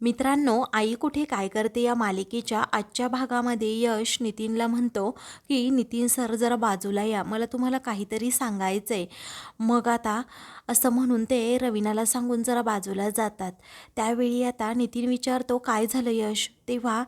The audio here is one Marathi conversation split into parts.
मित्रांनो आई कुठे काय करते या मालिकेच्या आजच्या भागामध्ये यश नितीनला म्हणतो की नितीन सर जरा बाजूला या मला तुम्हाला काहीतरी सांगायचं आहे मग आता असं म्हणून ते रवीनाला सांगून जरा बाजूला जातात. त्यावेळी आता नितीन विचारतो काय झालं यश? तेव्हा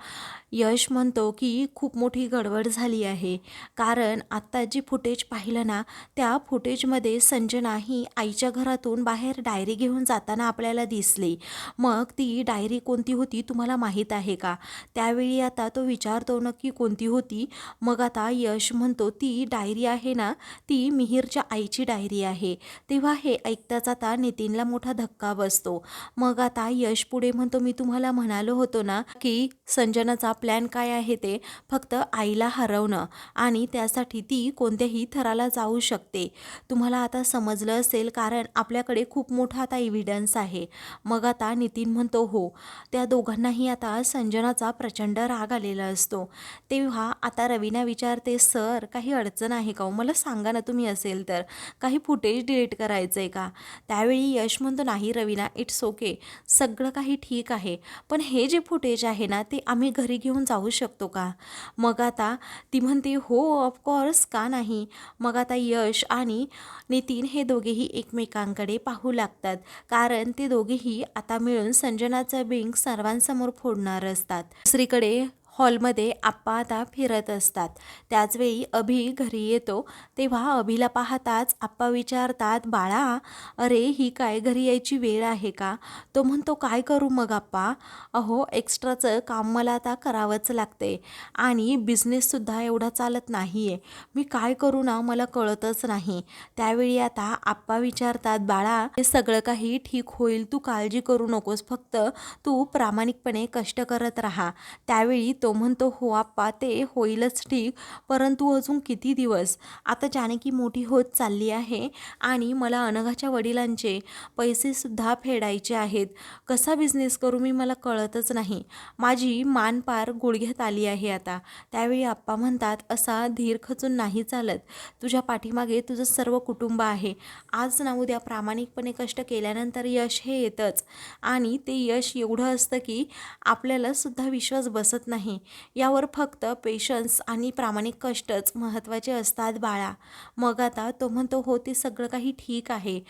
यश म्हणतो की खूप मोठी गडबड झाली आहे. कारण आत्ता जी फुटेज पाहिलं ना त्या फुटेजमध्ये संजना ही आईच्या घरातून बाहेर डायरी घेऊन जाताना आपल्याला दिसली. मग ती डायरी कोणती होती तुम्हाला माहीत आहे का? त्यावेळी आता तो विचारतो नक्की कोणती होती. मग आता यश म्हणतो ती डायरी आहे ना ती मिहीरच्या आईची डायरी आहे. तेव्हा हे ऐकताच आता नितीनला मोठा धक्का बसतो. मग आता यश पुढे म्हणतो मी तुम्हाला म्हणालो होतो ना की संजनाचा प्लॅन काय आहे ते फक्त आईला हरवणं आणि त्यासाठी ती कोणत्याही थराला जाऊ शकते. तुम्हाला आता समजलं असेल कारण आपल्याकडे खूप मोठा आता इव्हिडन्स आहे. मग आता नितीन म्हणतो हो त्या दोघांनाही आता संजनाचा प्रचंड राग आलेला असतो. तेव्हा आता रवीना विचारते सर काही अडचण आहे का हो? मला सांगा ना तुम्ही असेल तर. काही फुटेज डिलीट करायचं आहे का? त्यावेळी यश म्हणतो नाही रवीना इट्स ओके सगळं काही ठीक आहे. पण हे जे फुटेज आहे ना ते आम्ही घरी घेऊन जाऊ शकतो का? मग आता ती म्हणते हो ऑफकोर्स का नाही? मग आता यश आणि नितीन हे दोघेही एकमेकांकडे पाहू लागतात. कारण ते दोघेही आता मिळून संजनाचं बिंग सर्वांसमोर फोडणार असतात. दुसरीकडे हॉलमध्ये आप्पा आता फिरत असतात. त्याचवेळी अभि घरी येतो. तेव्हा अभिला पाहताच आप्पा विचारतात बाळा अरे ही काय घरी यायची वेळ आहे का? तो म्हणतो काय करू मग आप्पा? अहो एक्स्ट्राचं काम मला आता करावंच लागते आणि बिझनेससुद्धा एवढा चालत नाही आहे मी काय करू ना मला कळतच नाही. त्यावेळी आता आप्पा विचारतात बाळा हे सगळं काही ठीक होईल? तू काळजी करू नकोस. फक्त तू प्रामाणिकपणे कष्ट करत राहा. त्यावेळी तो तो म्हणतो हो आप्पा ते होईलच ठीक परंतु अजून किती दिवस? आता जानकी मोठी होत चालली आहे आणि मला अनघाच्या वडिलांचे पैसेसुद्धा फेडायचे आहेत. कसा बिझनेस करू मी मला कळतच नाही. माझी मान पार गुडघ्यात आली आहे आता. त्यावेळी आप्पा म्हणतात असा धीर खचून नाही चालत. तुझ्या पाठीमागे तुझं सर्व कुटुंब आहे. आज ना उद्या प्रामाणिकपणे कष्ट केल्यानंतर यश हे येतंच. आणि ते यश एवढं असतं की आपल्याला सुद्धा विश्वास बसत नाही. यावर फक्त पेशन्स आणि प्रामाणिक कष्टच महत्त्वाचे असतात बाळा. मग आता तो म्हणतो हो ते सगळं काही ठीक आहे.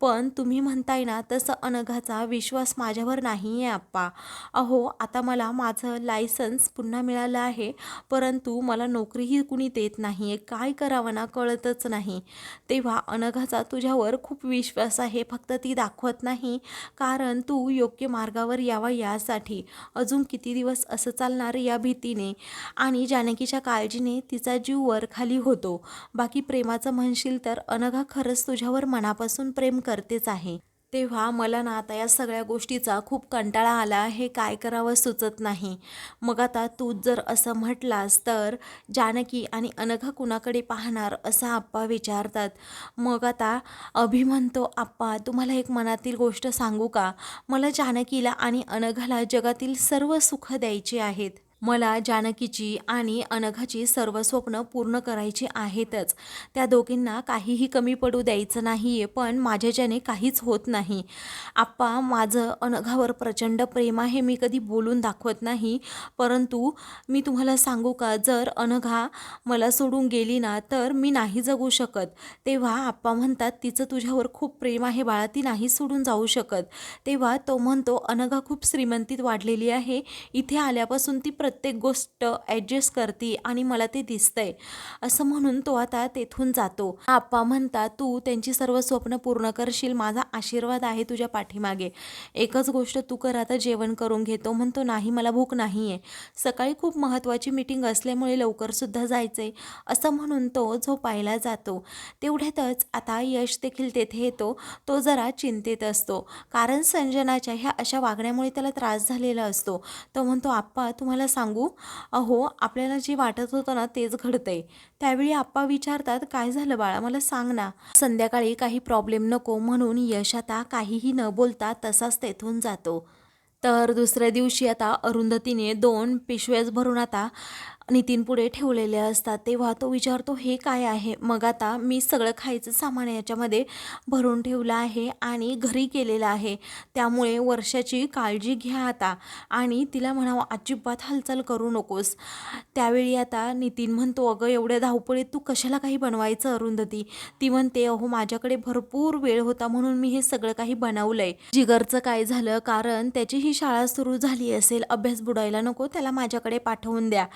पण तुम्ही म्हणताय ना तसं अनघाचा विश्वास माझ्यावर नाही आहे आप्पा. अहो आता मला माझं लायसन्स पुन्हा मिळालं आहे परंतु मला नोकरीही कुणी देत नाही आहे काय करावं ना कळतच नाही. तेव्हा अनघाचा तुझ्यावर खूप विश्वास आहे फक्त ती दाखवत नाही. कारण तू योग्य मार्गावर यावा यासाठी. अजून किती दिवस असं चालणार या भीतीने आणि जानकीच्या काळजीने तिचा जीव वर खाली होतो. बाकी प्रेमाचं म्हणशील तर अनघा खरंच तुझ्यावर मनापासून प्रेम करतेच आहे. तेव्हा मला ना आता या सगळ्या गोष्टीचा खूप कंटाळा आला हे काय करावं सुचत नाही. मग आता तू जर असं म्हटलास तर जानकी आणि अनघा कुणाकडे पाहणार असं आप्पा विचारतात. मग आता अभि म्हणतो आप्पा तुम्हाला एक मनातील गोष्ट सांगू का? मला जानकीला आणि अनघाला जगातील सर्व सुख द्यायची आहेत. मला जानकीची आणि अनघाची सर्व स्वप्न पूर्ण करायची आहेतच. त्या दोघींना काहीही कमी पडू द्यायचं नाही आहे पण माझ्याच्याने काहीच होत नाही. आप्पा माझं अनघावर प्रचंड प्रेम आहे मी कधी बोलून दाखवत नाही. परंतु मी तुम्हाला सांगू का जर अनघा मला सोडून गेली ना तर मी नाही जगू शकत. तेव्हा आप्पा म्हणतात तिचं तुझ्यावर खूप प्रेम आहे बाळा ती नाही सोडून जाऊ शकत. तेव्हा तो म्हणतो अनघा खूप श्रीमंतीत वाढलेली आहे. इथे आल्यापासून ती प्र प्रत्येक गोष्ट ॲडजस्ट करते आणि मला ते दिसतंय. असं म्हणून तो आता तेथून जातो. आप्पा म्हणतात तू त्यांची सर्व स्वप्न पूर्ण करशील माझा आशीर्वाद आहे तुझ्या पाठीमागे. एकच गोष्ट तू कर आता जेवण करून घेतो म्हणतो नाही मला भूक नाही आहे सकाळी खूप महत्त्वाची मीटिंग असल्यामुळे लवकरसुद्धा जायचं आहे असं म्हणून तो झोपायला जातो. तेवढ्यातच आता यश देखील तेथे येतो. तो जरा चिंतेत असतो. कारण संजनाच्या ह्या अशा वागण्यामुळे त्याला त्रास झालेला असतो. तो म्हणतो आप्पा तुम्हाला सांगू? अहो आपल्याला जे वाटत होतं ना तेच घडतंय. त्यावेळी आप्पा विचारतात काय झालं बाळा? मला सांग ना. संध्याकाळी काही प्रॉब्लेम नको म्हणून यश आता काहीही न बोलता तसाच तेथून जातो. तर दुसऱ्या दिवशी आता अरुंधतीने दोन पिशव्याच भरून आता नितीन पुढे ठेवलेले असतात. तेव्हा तो विचारतो हे काय आहे? मग आता मी सगळं खायचं सामान याच्यामध्ये भरून ठेवलं आहे आणि घरी केलेलं आहे. त्यामुळे वर्षाची काळजी घ्या आता आणि तिला म्हणावं अजिबात हालचाल करू नकोस. त्यावेळी आता नितीन म्हणतो अगं एवढ्या धावपळीत तू कशाला काही बनवायचं अरुंधती? ती म्हणते अहो माझ्याकडे भरपूर वेळ होता म्हणून मी हे सगळं काही बनवलंय. जिगरचं काय झालं कारण त्याची ही शाळा सुरू झाली असेल. अभ्यास बुडायला नको त्याला माझ्याकडे पाठवून द्या.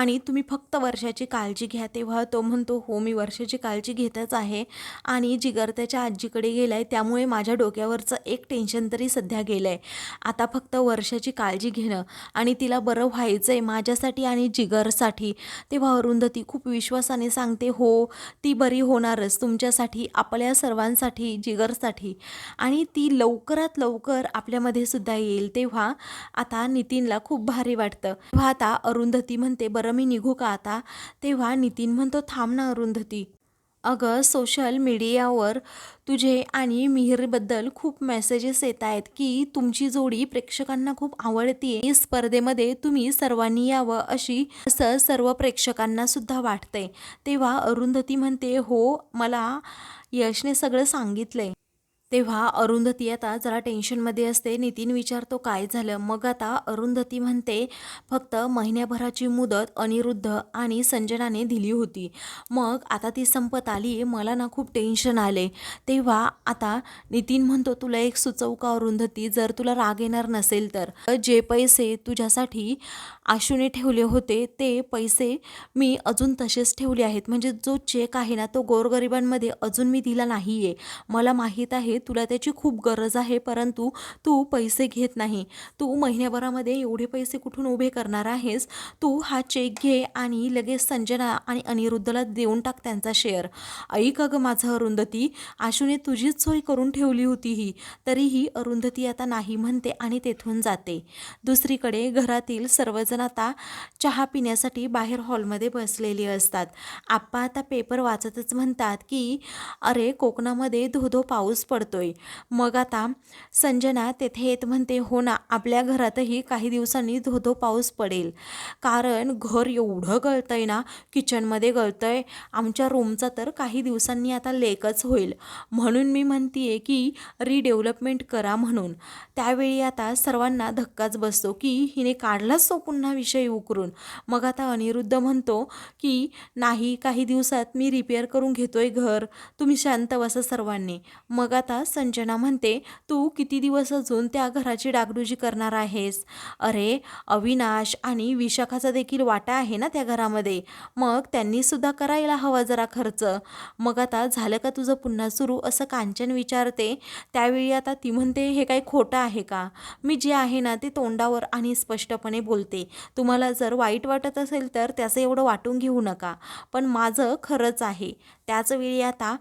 आणि तुम्ही फक्त वर्षाची काळजी घ्या तेव्हा तो म्हणतो हो मी वर्षाची काळजी घेतच आहे आणि जिगर त्याच्या आजीकडे गेलाय त्यामुळे माझ्या डोक्यावरचं एक टेन्शन तरी सध्या गेलं आहे आता फक्त वर्षाची काळजी घेणं आणि तिला बरं व्हायचं आहे माझ्यासाठी आणि जिगरसाठी. तेव्हा अरुंधती खूप विश्वासाने सांगते हो ती बरी होणारच तुमच्यासाठी आपल्या सर्वांसाठी जिगरसाठी. आणि ती लवकरात लवकर आपल्यामध्ये सुद्धा येईल तेव्हा आता नितीनला खूप भारी वाटतं. तेव्हा आता अरुंधती म्हणते बरं मी निघू का आता? तेव्हा नितीन म्हणतो थांब ना अरुंधती. अगं सोशल मीडियावर तुझे आणि मिहिरबद्दल खूप मेसेजेस येत आहेत की तुमची जोडी प्रेक्षकांना खूप आवडते स्पर्धेमध्ये तुम्ही सर्वांनी यावं अशी असं सर्व प्रेक्षकांना सुद्धा वाटतंय. तेव्हा अरुंधती म्हणते हो मला यशने सगळं सांगितलंय. तेव्हा अरुंधती आता जरा टेन्शनमध्ये असते. नितीन विचारतो काय झालं? मग आता अरुंधती म्हणते फक्त महिन्याभराची मुदत अनिरुद्ध आणि संजनाने दिली होती. मग आता ती संपत आली मला ना खूप टेन्शन आले. तेव्हा आता नितीन म्हणतो तुला एक सुचवू का अरुंधती? जर तुला राग येणार नसेल तर. जे पैसे तुझ्यासाठी आशूने ठेवले होते ते पैसे मी अजून तसेच ठेवले आहेत. म्हणजे जो चेक आहे ना तो गोरगरिबांमध्ये अजून मी दिला नाही आहे मला माहीत आहे तुला त्याची खूप गरज आहे परंतु तू पैसे घेत नाही. तू महिन्याभरामध्ये एवढे पैसे कुठून उभे करणार आहेस? तू हा चेक घे आणि लगेच संजना आणि अनिरुद्धला देऊन टाक त्यांचा शेअर ऐक अगं माझं अरुंधती आशूने तुझीच सोय करून ठेवली होती ही. तरीही अरुंधती आता नाही म्हणते आणि तेथून जाते. दुसरीकडे घरातील सर्वजण आता चहा पिण्यासाठी बाहेर हॉलमध्ये बसलेली असतात. आप्पा आता पेपर वाचतच म्हणतात की अरे कोकणामध्ये धोधो पाऊस पडतो करतोय. मग आता संजना तेथे येत म्हणते हो ना आपल्या घरातही काही दिवसांनी धोधो पाऊस पडेल. कारण घर एवढं गळतंय ना किचनमध्ये गळतंय. आमच्या रूमचा तर काही दिवसांनी आता लेकच होईल. म्हणून मी म्हणतीये की रिडेव्हलपमेंट करा म्हणून. त्यावेळी आता सर्वांना धक्काच बसतो की हिने काढलाच तो पुन्हा विषय उकरून. मग आता अनिरुद्ध म्हणतो की नाही काही दिवसात मी रिपेअर करून घेतोय घर. तुम्ही शांत बसा सर्वांनी. मग आता संजना म्हणते तू किती दिवस अजून त्या घराची डागडुजी करणार आहेस? अरे अविनाश आणि विशाखाचा देखील वाटा आहे ना त्या घरामध्ये. मग त्यांनीसुद्धा करायला हवा जरा खर्च. मग आता झालं का तुझं पुन्हा सुरू? असं कांचन विचारते. त्यावेळी आता ती म्हणते हे काही खोटं आहे का? मी जे आहे ना ते तोंडावर आणि स्पष्टपणे बोलते. तुम्हाला जर वाईट वाटत असेल तर त्याचं एवढं वाटून घेऊ नका. पण माझं खरंच आहे. त्याचवेळी आता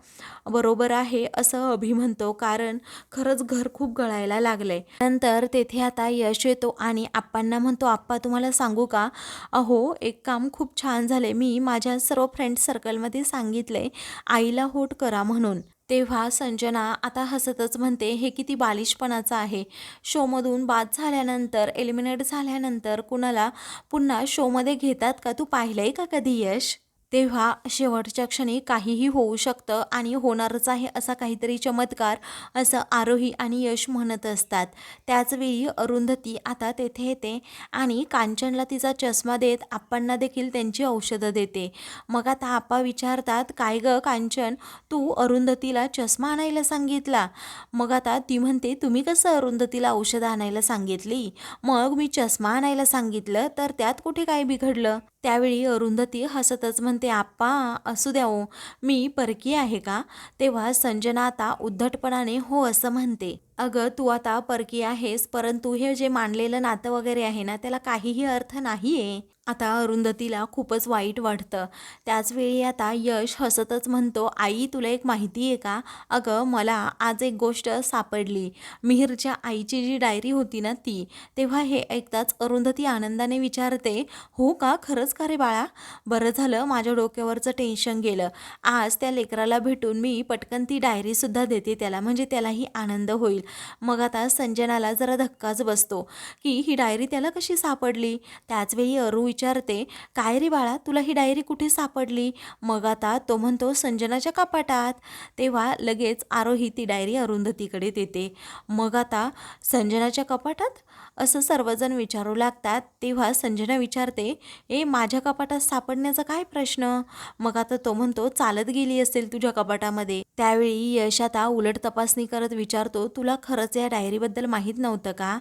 बरोबर आहे असं अभि म्हणतो कारण खरंच घर खूप गळायला लागलंय. नंतर तेथे आता यश येतो आणि आप्पांना म्हणतो आप्पा तुम्हाला सांगू का? अहो एक काम खूप छान झाले मी माझ्या सर्व फ्रेंड सर्कलमध्ये सांगितले आईला होट करा म्हणून. तेव्हा संजना आता हसतच म्हणते हे किती बालिशपणाचं आहे. शोमधून बाद झाल्यानंतर एलिमिनेट झाल्यानंतर कुणाला पुन्हा शोमध्ये घेतात का? तू पाहिलंय का कधी यश? तेव्हा शेवटच्या क्षणी काहीही होऊ शकतं आणि होणारच आहे असा काहीतरी चमत्कार असं आरोही आणि यश म्हणत असतात. त्याचवेळी अरुंधती आता तेथे येते आणि कांचनला तिचा चष्मा देत आप्पांना देखील त्यांची औषधं देते. मग आता आप्पा विचारतात काय गं कांचन तू अरुंधतीला चष्मा आणायला सांगितला? मग आता ती म्हणते तुम्ही कसं अरुंधतीला औषधं आणायला सांगितली? मग मी चष्मा आणायला सांगितलं तर त्यात कुठे काय बिघडलं? त्यावेळी अरुंधती हसतच म्हणते आप्पा असू द्या ओ मी परकी आहे का? तेव्हा संजना आता उद्धटपणाने हो असं म्हणते. अगं तू आता परकी आहेस परंतु हे जे मानलेलं नातं वगैरे आहे ना त्याला काहीही अर्थ नाही आहे आता अरुंधतीला खूपच वाईट वाटतं. त्याचवेळी आता यश हसतच म्हणतो आई तुला एक माहिती आहे का? अगं मला आज एक गोष्ट सापडली. मिहिरच्या आईची जी डायरी होती ना ती तेव्हा हे ऐकताच अरुंधती आनंदाने विचारते हो का? खरंच का रे बाळा? बरं झालं माझ्या डोक्यावरचं टेन्शन गेलं. आज त्या लेकराला भेटून मी पटकन ती डायरीसुद्धा देते त्याला म्हणजे त्यालाही आनंद होईल. मग आता संजनाला जरा धक्काच बसतो की ही डायरी त्याला कशी सापडली? त्याचवेळी अरू विचारते काय रे बाळा तुला ही डायरी कुठे सापडली? मग आता तो म्हणतो संजनाच्या कपाटात. तेव्हा लगेच आरोही ती डायरी अरुंधतीकडे देते. मग आता संजनाच्या कपाटात असं सर्वजण विचारू लागतात. तेव्हा संजना विचारते ए माझ्या कपाटात सापडण्याचा काय प्रश्न? मग आता तो म्हणतो चालत गेली असेल तुझ्या कपाटामध्ये. त्यावेळी यश आता उलट तपासणी करत विचारतो तुला खरंच या डायरीबद्दल माहीत नव्हतं का?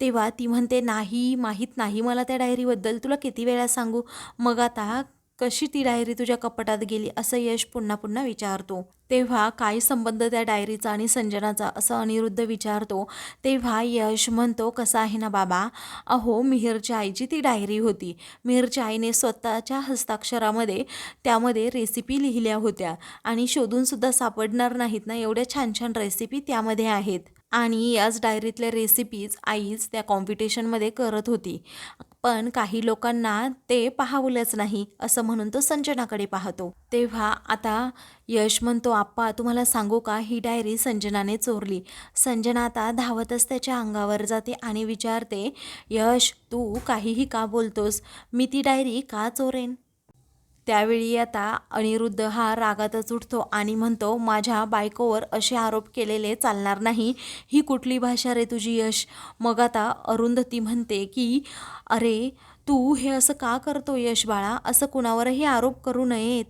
तेव्हा ती म्हणते नाही माहीत नाही मला त्या डायरीबद्दल. तुला किती वेळा सांगू? मग आता कशी ती डायरी तुझ्या कपटात गेली असं यश पुन्हा पुन्हा विचारतो. तेव्हा काय संबंध त्या डायरीचा आणि संजनाचा असं अनिरुद्ध विचारतो. तेव्हा यश म्हणतो कसा आहे ना बाबा? अहो मिहिरच्या आईची ती डायरी होती. मिहिरच्या आईने स्वतःच्या हस्ताक्षरामध्ये त्यामध्ये रेसिपी लिहिल्या होत्या आणि शोधूनसुद्धा सापडणार नाहीत ना एवढ्या छान छान रेसिपी त्यामध्ये आहेत. आणि याच डायरीतल्या रेसिपीज आईच त्या कॉम्पिटिशनमध्ये करत होती. पण काही लोकांना ते पाहावलंच नाही असं म्हणून तो संजनाकडे पाहतो. तेव्हा आता यश म्हणतो आप्पा तुम्हाला सांगू का ही डायरी संजनाने चोरली. संजना आता धावतच त्याच्या अंगावर जाते आणि विचारते यश तू काहीही का बोलतोस? मी ती डायरी का चोरेन? त्यावेळी आता अनिरुद्ध हा रागातच उठतो आणि म्हणतो माझ्या बायकोवर असे आरोप केलेले चालणार नाही. ही कुठली भाषा रे तुझी यश? मग आता अरुंधती म्हणते की अरे तू हे असं का करतो यश बाळा? असं कुणावरही आरोप करू नयेत.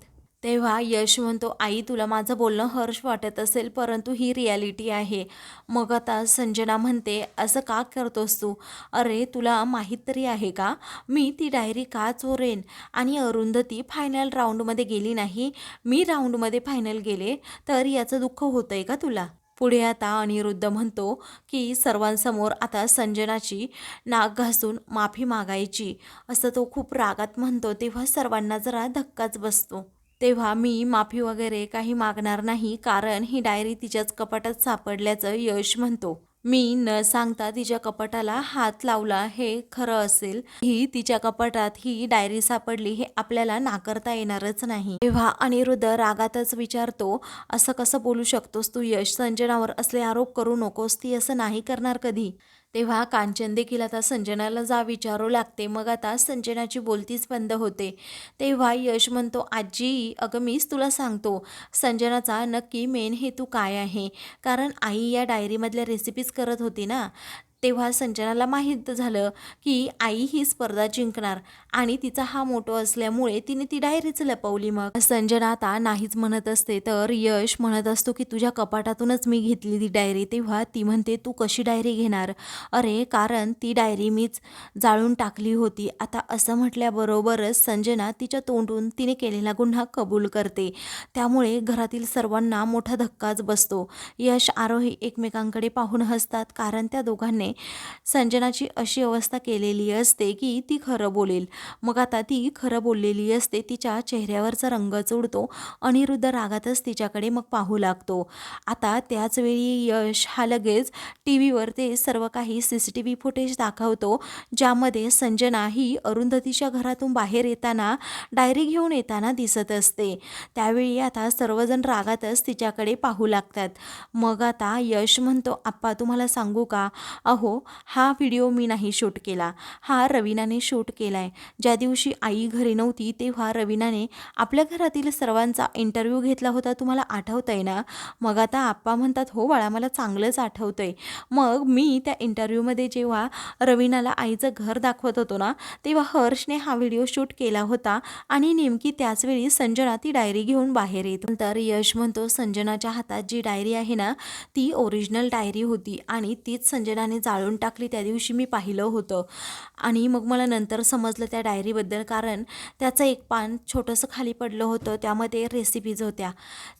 तेव्हा यश म्हणतो आई तुला माझं बोलणं हर्ष वाटत असेल परंतु ही रियालिटी आहे. मग आता संजना म्हणते असं का करतोस तू? अरे तुला माहीत तरी आहे का? मी ती डायरी का चोरेन? आणि अरुंधती फायनल राऊंडमध्ये गेली नाही? मी राऊंडमध्ये फायनल गेले तर याचं दुःख होतं आहे का तुला? पुढे आता अनिरुद्ध म्हणतो की सर्वांसमोर आता संजनाची नाक घासून माफी मागायची. असं तो खूप रागात म्हणतो तेव्हा सर्वांना जरा धक्काच बसतो. तेव्हा मी माफी वगैरे काही मागणार नाही कारण ही डायरी तिच्याच कपाटात सापडल्याचं यश म्हणतो. मी न सांगता तिच्या कपाटाला हात लावला हे खरं असेल. ही तिच्या कपाटात ही डायरी सापडली हे आपल्याला नाकारता येणारच नाही. तेव्हा अनिरुद्ध रागातच विचारतो असं कसं बोलू शकतोस तू यश? संजनावर असले आरोप करू नकोस ती असं नाही करणार कधी? तेव्हा कांचन देखील आता संजनाला जा विचारू लागते. मग आता संजनाची बोलतीच बंद होते. तेव्हा यश म्हणतो आजी अगं मीच तुला सांगतो संजनाचा नक्की मेन हेतू काय आहे? कारण आई या डायरीमधल्या रेसिपीज करत होती ना? तेव्हा संजनाला माहीत झालं की आई ही स्पर्धा जिंकणार. आणि तिचा हा मोठो असल्यामुळे तिने ती डायरीच लपवली मग. संजना आता नाहीच म्हणत असते तर यश म्हणत असतो की तुझ्या कपाटातूनच मी घेतली ती डायरी. तेव्हा ती म्हणते तू कशी डायरी घेणार? अरे कारण ती डायरी मीच जाळून टाकली होती. आता असं म्हटल्याबरोबरच संजना तिच्या तोंडून तिने केलेला गुन्हा कबूल करते. त्यामुळे घरातील सर्वांना मोठा धक्काच बसतो. यश आरोही एकमेकांकडे पाहून हसतात कारण त्या दोघांनी संजनाची अशी अवस्था केलेली असते की ती खरं बोलेल. मग आता ती खरं बोललेली असते तिच्या चेहऱ्यावरचा रंग चुडतो अनिरुद्ध रागातच तिच्याकडे मग पाहू लागतो. आता त्याच वेळी यश हा लगेच टी व्हीवर ते सर्व काही C C T V footage दाखवतो ज्यामध्ये संजना ही अरुंधतीच्या घरातून बाहेर येताना डायरी घेऊन येताना दिसत असते. त्यावेळी आता सर्वजण रागातच तिच्याकडे पाहू लागतात. मग आता यश म्हणतो आप्पा तुम्हाला सांगू का? अहो हा व्हिडिओ मी नाही शूट केला. हा रवीनाने शूट केला आहे ज्या दिवशी आई घरी नव्हती तेव्हा रवीनाने आपल्या घरातील सर्वांचा इंटरव्ह्यू घेतला होता. तुम्हाला आठवतं आहे ना? मग आता आप्पा म्हणतात हो बाळा मला चांगलंच आठवतं आहे मग मी त्या इंटरव्ह्यूमध्ये जेव्हा रवीनाला आईचं घर दाखवत होतो ना तेव्हा हर्षने हा व्हिडिओ शूट केला होता आणि नेमकी त्याचवेळी संजना ती डायरी घेऊन बाहेर येत नंतर यश म्हणतो संजनाच्या हातात जी डायरी आहे ना ती ओरिजिनल डायरी होती आणि तीच संजनाने जाळून टाकली त्या दिवशी मी पाहिलं होतं. आणि मग मला नंतर समजलं त्या डायरीबद्दल कारण त्याचं एक पान छोटंसं खाली पडलं होतं त्यामध्ये रेसिपीज होत्या.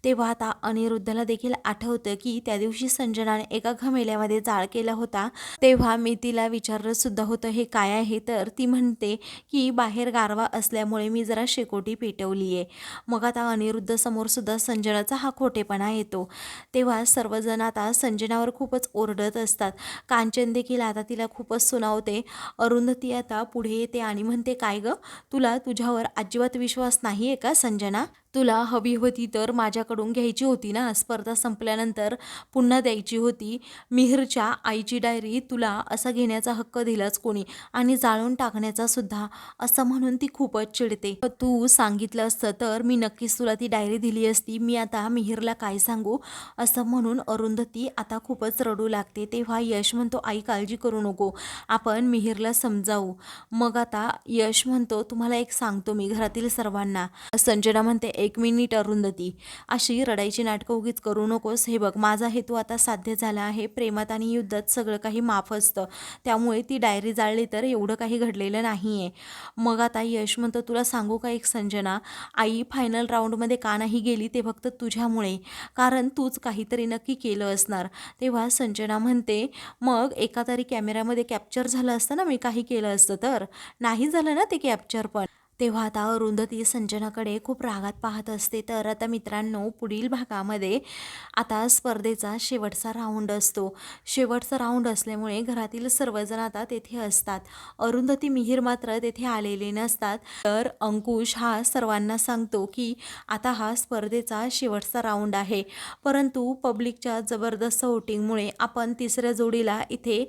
तेव्हा आता अनिरुद्धला देखील आठवतं की त्या दिवशी संजनाने एका घमेल्यामध्ये जाळ केला होता. तेव्हा मी तिला विचारलंसुद्धा होतं हे काय आहे? तर ती म्हणते की बाहेर गारवा असल्यामुळे मी जरा शेकोटी पेटवली आहे मग आता अनिरुद्ध समोरसुद्धा संजनाचा हा खोटेपणा येतो. तेव्हा सर्वजण आता संजनावर खूपच ओरडत असतात. कांचन देखील आता तिला खूपच सुनावते. अरुंधती आता पुढे येते आणि म्हणते काय गं? तुला तुझ्यावर अजिबात विश्वास नाही आहे का संजना? तुला हवी होती तर माझ्याकडून घ्यायची होती ना? स्पर्धा संपल्यानंतर पुन्हा द्यायची होती. मिहिरच्या आईची डायरी तुला असा घेण्याचा हक्क दिलाच कोणी आणि जाळून टाकण्याचा सुद्धा. असं म्हणून ती खूपच चिडते. तू सांगितलं असतं तर मी नक्कीच तुला ती डायरी दिली असती. मी आता मिहिरला काय सांगू? असं म्हणून अरुंधती आता खूपच रडू लागते. तेव्हा यश म्हणतो आई काळजी करू नको. आपण मिहिरला समजावू. मग आता यश म्हणतो तुम्हाला एक सांगतो मी घरातील सर्वांना. संजना म्हणते एक मिनिट अरुंधती. अशी रडायची नाटकं उगीच करू नकोस. हे बघ माझा हेतू आता साध्य झाला आहे. प्रेमात आणि युद्धात सगळं काही माफ असतं. त्यामुळे ती डायरी जाळली तर एवढं काही घडलेलं नाही आहे मग आता यश म्हणतो तुला सांगू का एक संजना? आई फायनल राऊंडमध्ये का नाही गेली ते फक्त तुझ्यामुळे. कारण तूच काहीतरी नक्की केलं असणार. तेव्हा संजना म्हणते मग एका तरी कॅमेऱ्यामध्ये कॅप्चर झालं असतं ना मी काही केलं असतं तर? नाही झालं ना ते कॅप्चर पण. तेव्हा आता अरुंधती संजनाकडे खूप रागात पाहत असते. तर आता मित्रांनो पुढील भागामध्ये आता स्पर्धेचा शेवटचा राऊंड असतो. शेवटचा राऊंड असल्यामुळे घरातील सर्वजण आता तेथे असतात. अरुंधती मिहीर मात्र तेथे आलेले नसतात. तर अंकुश हा सर्वांना सांगतो की आता हा स्पर्धेचा शेवटचा राऊंड आहे. परंतु पब्लिकच्या जबरदस्त वोटिंगमुळे आपण तिसऱ्या जोडीला इथे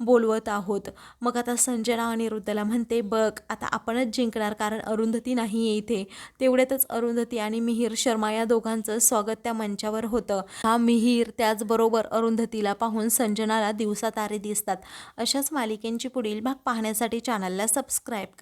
बोलवत आहोत. मग आता संजना अनिरुद्धला म्हणते बघ आता आपणच जिंकणार कारण अरुंधती नाही आहे इथे. तेवढ्यातच अरुंधती आणि मिहीर शर्मा या दोघांचं स्वागत त्या मंचावर होतं. हा मिहीर त्याचबरोबर अरुंधतीला पाहून संजनाला दिवसा तारे दिसतात. अशाच मालिकेंची पुढील भाग पाहण्यासाठी चॅनलला सबस्क्राईब करा.